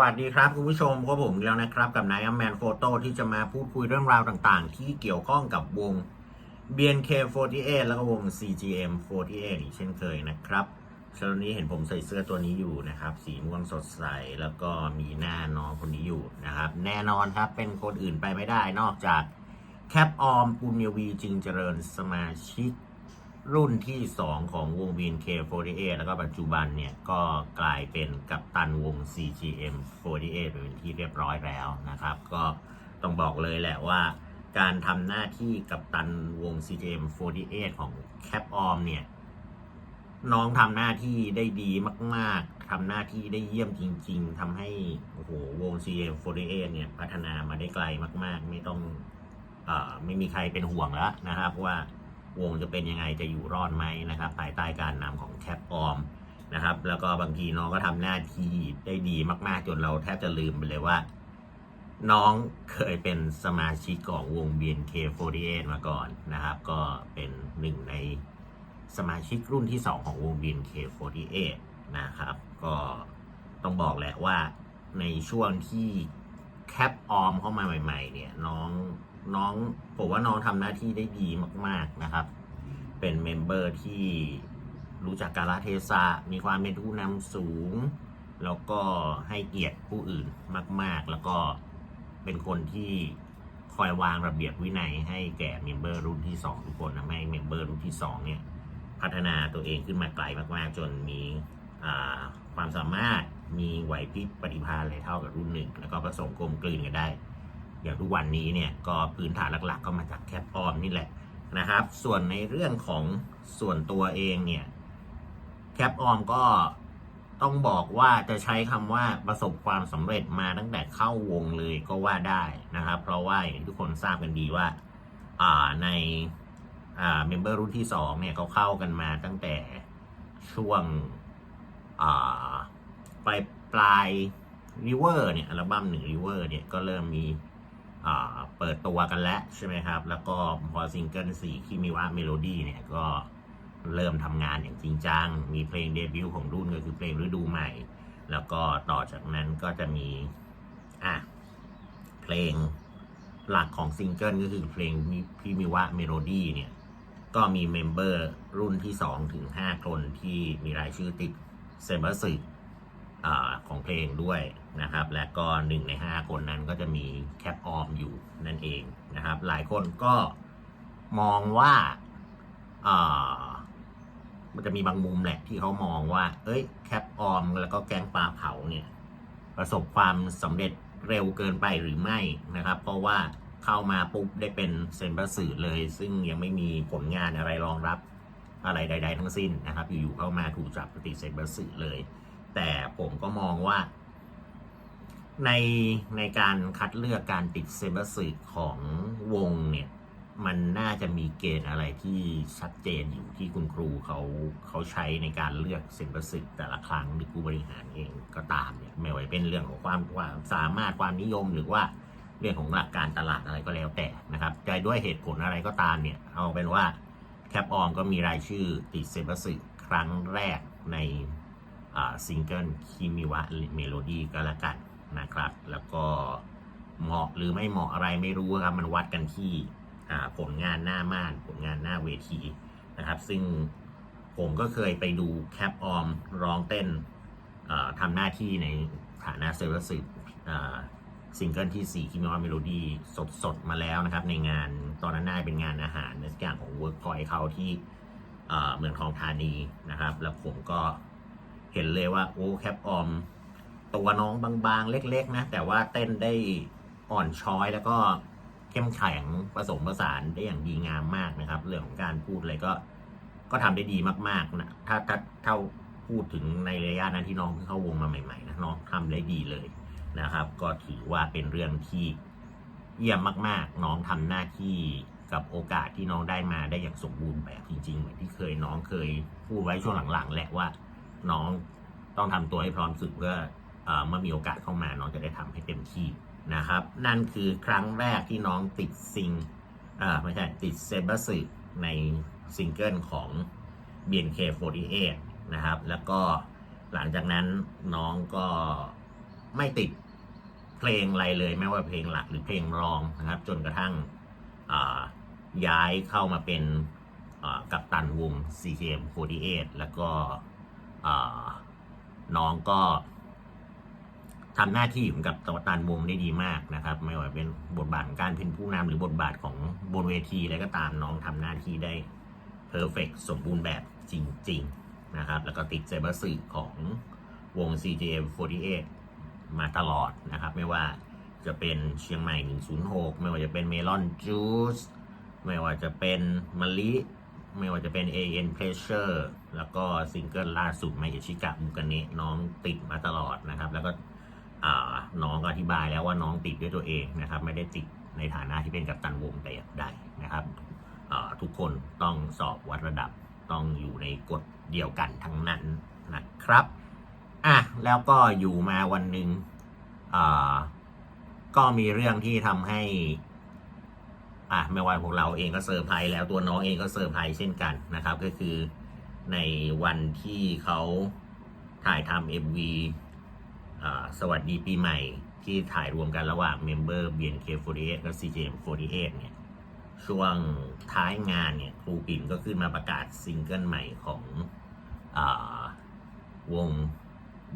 วัสดีครับคุณผู้ชมก็ผมแล้วนะครับ กับนายอัมแมนโฟโต้ที่จะมาพูดคุยเรื่องราวต่างๆ ที่เกี่ยวข้องกับวง BNK48 แล้วก็วง CGM48 อีกเช่นเคยนะครับเช้านี้เห็นผมใส่เสื้อตัวนี้อยู่นะครับ สีม่วงสดใส แล้วก็มีหน้าน้องคนนี้อยู่นะครับ แน่นอนครับเป็นคนอื่นไปไม่ได้นอกจากแคปออมปุญญวีจึงเจริญสมาชิก รุ่นที่ 2 ของวง BNK48 แล้วก็ปัจจุบันเนี่ย ก็กลายเป็นกัปตันวง CGM48 ไปเป็นที่เรียบร้อยแล้วนะครับ ก็ต้องบอกเลยแหละว่า การทำหน้าที่กัปตันวง CGM48 ของแคปออมเนี่ย น้องทำหน้าที่ได้ดีมาก ๆทำหน้าที่ได้เยี่ยมจริง ๆทำให้โอ้โหวง CGM48 เนี่ย พัฒนามาได้ไกลมาก ๆ ไม่ต้องอไม่มีใครเป็นห่วงแล้วนะครับว่า วงจะเป็นยังไงจะอยู่รอดไหมนะครับภายใต้การนำของแคปออมนะครับแล้วก็บางทีน้องก็ทำหน้าที่ได้ดีมากๆ จนเราแทบจะลืมไปเลยว่า น้องเคยเป็นสมาชิกของวง BNK48 มาก่อนนะครับ ก็เป็นหนึ่งในสมาชิกรุ่นที่ 2 ของวง BNK48 นะครับ ก็ต้องบอกแหละว่าในช่วงที่แคปออมเข้ามาใหม่ ๆ เนี่ยน้อง น้องผมว่าน้องทำหน้าที่ได้ดีมาก ๆนะครับ เป็นเมมเบอร์ที่รู้จักกาลเทศะมีความเป็นผู้นำสูง แล้วก็ให้เกียรติผู้อื่นมาก ๆ แล้วก็เป็นคนที่คอยวางระเบียบวินัยให้แก่เมมเบอร์รุ่นที่ 2 ทุกคนนะไม่ให้เมมเบอร์รุ่นที่2เนี่ยพัฒนาตัวเองขึ้นมาไกลมากๆ จนมีความสามารถมีไหวพริบปฏิภาณอะไรเท่ากับรุ่นหนึ่งแล้วก็ผสมกลมกลืนกันได้ อย่างทุกวันนี้เนี่ยก็พื้นฐานหลักๆ ก็มาจากแคปออมนี่แหละนะครับ ส่วนในเรื่องของส่วนตัวเองเนี่ยแคปออมก็ต้องบอกว่าจะใช้คำว่าประสบความสำเร็จมาตั้งแต่เข้าวงเลยก็ว่าได้นะครับ เพราะว่าอย่างทุกคนทราบกันดีว่าอ่าในอ่าเมมเบอร์รุ่นที่สองเนี่ยเขาเข้ากันมาตั้งแต่ช่วงอ่าปลายปลายริเวอร์เนี่ยอัลบั้มหนึ่งริเวอร์เนี่ยก็เริ่มมี เปิดตัวกันแล้วใช่ไหมครับ แล้วก็พอซิงเกิลสี่คิมิวะเมโลดี้เนี่ยก็เริ่มทำงานอย่างจริงจัง มีเพลงเดบิวต์ของรุ่นก็คือเพลงฤดูใหม่ แล้วก็ต่อจากนั้นก็จะมี อะ เพลงหลักของซิงเกิลก็คือเพลงพิมิวะเมโลดี้เนี่ย ก็มีเมมเบอร์รุ่นที่ 2 ถึง 5 คนที่มีรายชื่อติดเซมเบอร์สึ อของเพลงด้วยนะครับ และก็หนึ่งใน 5 คนนั้นก็จะมีแคปออมอยู่นั่นเองนะครับ หลายคนก็มองว่าอ่ามันจะมีบางมุมแหละที่เขามองว่า เอ้ยแคปออมแล้วก็แกงปลาเผาเนี่ยประสบความสำเร็จเร็วเกินไปหรือไม่นะครับ เพราะว่าเข้ามาปุ๊บได้เป็นเซนเบอร์สื่อเลย ซึ่งยังไม่มีผลงานอะไรรองรับอะไรใด ๆ ทั้งสิ้นนะครับ อยู่ๆเข้ามาถูกจับปฏิเซนบอร์สื่อเลย แต่ผมก็มองว่าในในการคัดเลือกการติดเซนเบอร์สื่อของวงเนี่ย มันน่าจะมีเกณฑ์อะไรที่ชัดเจนอยู่ที่คุณครูเขาเขาใช้ในการเลือกเซนเบอร์สิแต่ละครั้งหรือผู้บริหารเองก็ตามเนี่ยไม่ว่าเป็นเรื่องของความความสามารถความนิยมหรือว่าเรื่องของหลักการตลาดอะไรก็แล้วแต่นะครับใจด้วยเหตุผลอะไรก็ตามเนี่ย เอาเป็นว่าแคปออมก็มีรายชื่อติดเซนเบอร์สิครั้งแรกใน ซิงเกิลคิมิวะเมโลดี้ก็แล้วกันนะครับ แล้วก็เหมาะหรือไม่เหมาะอะไรไม่รู้ครับ มันวัดกันที่ผลงานหน้าม่านผลงานหน้าเวทีนะครับ ซึ่งผมก็เคยไปดูแคปออมร้องเต้นทำหน้าที่ในฐานะเซอร์วิสซิงเกิลที่ 4 คิมิวาเมโลดี้สดๆ มาแล้วนะครับ ในงานตอนนั้นน่าจะเป็นงานอาหารในสักอย่างของ Workpoint เขาที่เมืองทองธานีนะครับ แล้วผมก็ เห็นเลยว่าโอ้แคปออม ตัวน้องบางๆ เล็กๆนะ แต่ว่าเต้นได้อ่อนช้อยแล้วก็เข้มแข็งผสมผสานได้อย่างดีงามมากนะครับ เรื่องของการพูดอะไรก็ ก็ทำได้ดีมากๆนะถ้าถ้าเท่าพูดถึงในระยะนั้นที่น้องเข้าวงมาใหม่ๆนะน้องทำได้ดีเลยนะครับ ก็ถือว่าเป็นเรื่องที่เยี่ยมมาก ๆ น้องทำหน้าที่กับโอกาสที่น้องได้มาได้อย่างสมบูรณ์แบบจริงๆ เหมือนที่เคยน้องเคยพูดไว้ช่วงหลังๆแหละว่า น้องต้องทำตัวให้พร้อมสุดเพื่อเมื่อมีโอกาสเข้ามาน้องจะได้ทำให้เต็มที่นะครับ นั่นคือครั้งแรกที่น้องติดซิงไม่ใช่ติดเซเบอร์สึในซิงเกิลของ BNK48 นะครับ แล้วก็หลังจากนั้นน้องก็ไม่ติดเพลงอะไรเลย ไม่ว่าเพลงหลักหรือเพลงรองนะครับ จนกระทั่งย้ายเข้ามาเป็นกัปตันวง CKM48 แล้วก็ น้องก็ทำหน้าที่ของกับกัปตันวงได้ดีมากนะครับ ไม่ว่าเป็นบทบาทของการเป็นผู้นำหรือบทบาทของบนเวทีอะไรก็ตามน้องทำหน้าที่ได้เพอร์เฟกสมบูรณ์แบบจริง ๆนะครับ แล้วก็ติดเซบสึของวง CJM48 มาตลอดนะครับ ไม่ว่าจะเป็นเชียงใหม่ 106 ไม่ว่าจะเป็นเมลอนจูสไม่ว่าจะเป็นมะลิ ไม่ว่าจะเป็น AN Pressure แล้วก็ซิงเกิลล่าสุดไมเอชิกะมุกเนะน้องติดมาตลอดนะครับ แล้วก็น้องก็อธิบายแล้วว่าน้องติดด้วยตัวเองนะครับ ไม่ได้ติดในฐานะที่เป็นกัปตันวงแต่อย่างใดนะครับทุกคนต้องสอบวัดระดับต้องอยู่ในกฎเดียวกันทั้งนั้นนะครับอะแล้วก็อยู่มาวันหนึ่งก็มีเรื่องที่ทำให้ อะไม่ว่าพวกเราเองก็เซอร์ไพรส์แล้วตัวน้องเองก็เซอร์ไพรส์เช่นกันนะครับ ก็คือในวันที่เขาถ่ายทำเอ็มวีสวัสดีปีใหม่ที่ถ่ายรวมกันระหว่างเมมเบอร์ BNK48 และ CJM48 เนี่ยช่วงท้ายงานเนี่ยครูปิ่นก็ขึ้นมาประกาศซิงเกิลใหม่ของอวง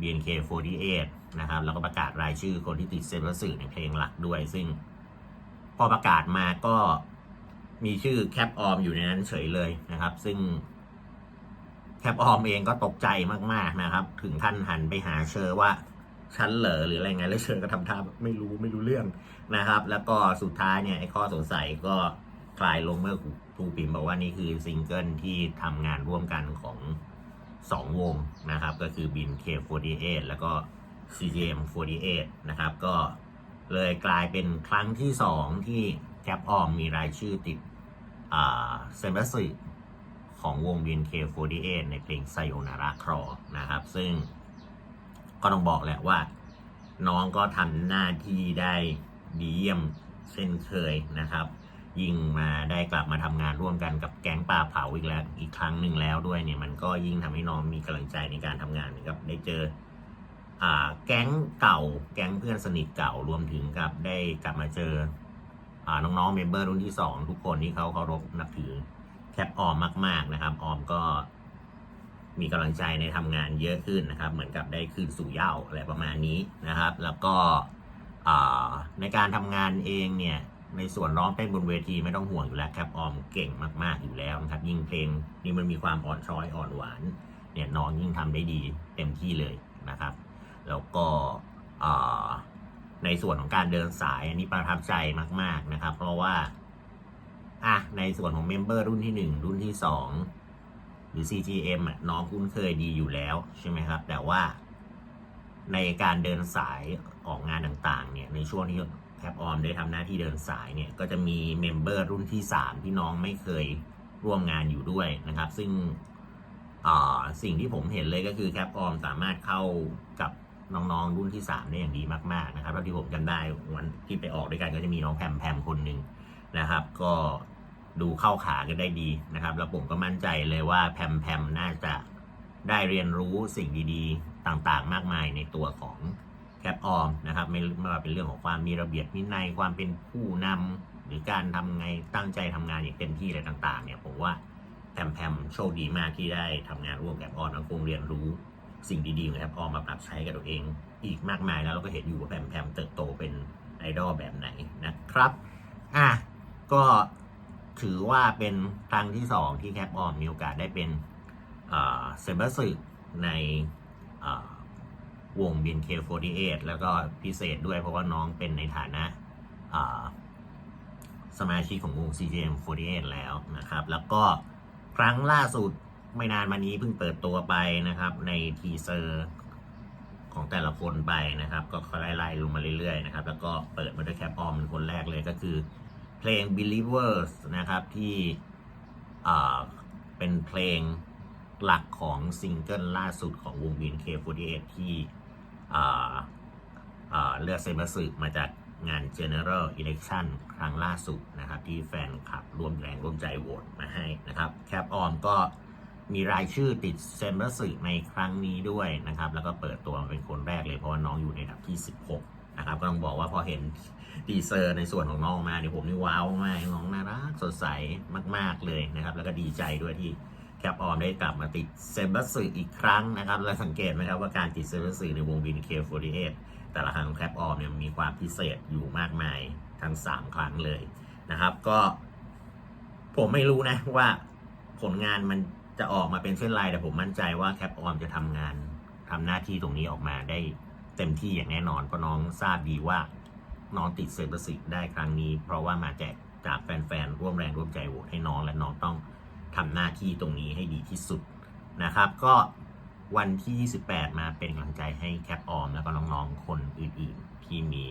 BNK48 นะครับแล้วก็ประกาศรายชื่อคนที่ติดเซฟสื่อในเพลงหลักด้วยซึ่ง อประกาศมาก็มีชื่อแคปออมอยู่ในนั้นเฉยเลยนะครับ ซึ่งแคปออมเองก็ตกใจมากๆนะครับ ถึงท่านหันไปหาเชอว่าฉันเหรอหรืออะไรไงแล้วเชอก็ทำท่าไม่รู้ไม่รู้เรื่องนะครับ แล้วก็สุดท้ายเนี่ยไอ้ข้อสงสัยก็คลายลงเมื่อครูปิ่มบอกว่านี่คือซิงเกิลที่ทำงานร่วมกันของสองวงนะครับ ก็คือบิน K48 แล้วก็ CGM48 นะครับ ก็ เลยกลายเป็นครั้งที่สองที่แคปออมมีรายชื่อติดเซมบัสของวง BNK48 ในเพลงไซโอนาราครอนะครับ ซึ่งก็ต้องบอกแหละว่า น้องก็ทำหน้าที่ได้ดีเยี่ยมเช่นเคยนะครับ ยิ่งมาได้กลับมาทำงานร่วมกันกับแก๊งปลาเผาอีกแล้วอีกครั้งหนึ่งแล้วด้วยเนี่ยมันก็ยิ่งทำให้น้องมีกำลังใจในการทำงานเหมือนกับได้เจอ แก๊งเก่า แก๊งเพื่อนสนิทเก่ารวมถึงกับได้กลับมาเจอน้องๆเมมเบอร์รุ่นที่สองทุกคนที่เขาเคารพนับถือแคปออมมาก ๆนะครับ ออมก็มีกำลังใจในทำงานเยอะขึ้นนะครับ เหมือนกับได้คืนสู่เย้าอะไรประมาณนี้นะครับ แล้วก็ในการทำงานเองเนี่ยในส่วนร้องเต้นบนเวทีไม่ต้องห่วงอยู่แล้วแคปออมเก่งมาก ๆ อยู่แล้วนะครับ ยิ่งเพลงนี่มันมีความอ่อนช้อยอ่อนหวาน เนี่ยน้องยิ่งทำได้ดีเต็มที่เลยนะครับ แล้วก็ในส่วนของการเดินสายอันนี้ประทับใจมาก ๆนะครับ เพราะว่าอะในส่วนของเมมเบอร์รุ่นที่ 1 รุ่นที่ 2 หรือ CGM อะน้องคุ้นเคยดีอยู่แล้วใช่ไหมครับ แต่ว่าในการเดินสายออกงานต่างๆ เนี่ยในช่วงที่แคปออมได้ทำหน้าที่เดินสายเนี่ยก็จะมีเมมเบอร์รุ่นที่ 3 ที่น้องไม่เคยร่วมงานอยู่ด้วยนะครับ ซึ่งสิ่งที่ผมเห็นเลยก็คือแคปออมสามารถเข้ากับ น้องๆรุ่นที่3ได้อย่างดีมากๆนะครับเท่าที่ผมจำได้วันที่ไปออกด้วยกันก็จะมีน้องแพมแพมคนหนึ่งนะครับ ก็ดูเข้าขากันได้ดีนะครับ แล้วผมก็มั่นใจเลยว่าแพมแพมน่าจะได้เรียนรู้สิ่งดีๆ ต่างๆ มากมายในตัวของแคปออมนะครับไม่ไม่ว่าเป็นเรื่องของความมีระเบียบวินัยความเป็นผู้นำหรือการทำไงตั้งใจทำงานอย่างเต็มที่อะไรต่าง ๆ เนี่ยผมว่าแพมแพมโชคดีมากที่ได้ทำงานร่วมกับแอปออนแล้วคงเรียนรู้ สิ่งดีๆของแอปออนมาปรับใช้กับตัวเอง อีกมากมายแล้วเราก็เห็นอยู่ว่าแพมแพมเติบโตเป็นไอดอลแบบไหนนะครับอะก็ถือว่าเป็นครั้งที่สองที่แคปออมมีโอกาสได้เป็นเซมเบอร์สึในอ่าวง BNK48 แล้วก็พิเศษด้วยเพราะว่าน้องเป็นในฐานะสมาชิกของวง CGM48 แล้วนะครับ แล้วก็ครั้งล่าสุด ไม่นานมานี้เพิ่งเปิดตัวไปนะครับ ในทีเซอร์ของแต่ละคนไปนะครับ ก็ไล่ลงมาเรื่อยๆนะครับ แล้วก็เปิดมาด้วยแคปออมเป็นคนแรกเลยก็คือ เพลง Believers นะครับที่เป็นเพลงหลักของซิงเกิลล่าสุดของวง BNK48 ที่อ่าอ่เลือกเซมบสึมาจากงาน General Election ครั้งล่าสุดนะครับ ที่แฟนคลับร่วมแรงร่วมใจโหวตมาให้นะครับ แคปออมก็ มีรายชื่อติดเซมบอร์สึในครั้งนี้ด้วยนะครับ แล้วก็เปิดตัวเป็นคนแรกเลยเพราะว่าน้องอยู่ในอันดับที่ 16 นะครับ ก็ต้องบอกว่าพอเห็นดีเซอร์ในส่วนของน้องมาเนี่ยผมนี่ว้าวมากน้องน่ารักสดใสมาก ๆเลยนะครับ แล้วก็ดีใจด้วยที่แคปออมได้กลับมาติดเซมบอร์สึอีกครั้งนะครับ และสังเกตไหมครับว่าการติดเซมบอร์สึในวง BNK48 แต่ละครั้งของแคปออมเนี่ยมีความพิเศษอยู่มากมายทั้ง 3 ครั้งเลยนะครับ ก็ ผมไม่รู้นะว่าผลงานมัน จะออกมาเป็นเช่นไรแต่ผมมั่นใจว่าแคปออมจะทำงานทำหน้าที่ตรงนี้ออกมาได้เต็มที่อย่างแน่นอนเพราะน้องทราบดีว่าน้องติดเซอร์สิกได้ครั้งนี้ เพราะว่ามาแจกจากแฟนๆร่วมแรงร่วมใจโหวตให้น้องและน้องต้องทำหน้าที่ตรงนี้ให้ดีที่สุดนะครับ ก็วันที่ 28 มาเป็นกำลังใจให้แคปออม แล้วก็น้องๆ คนอื่นๆ ที่มี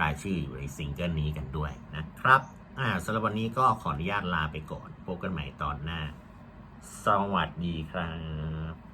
รายชื่ออยู่ในซิงเกิลนี้กันด้วยนะครับสำหรับวันนี้ก็ขออนุญาตลาไปก่อน พบกันใหม่ตอนหน้า สวัสดีครับ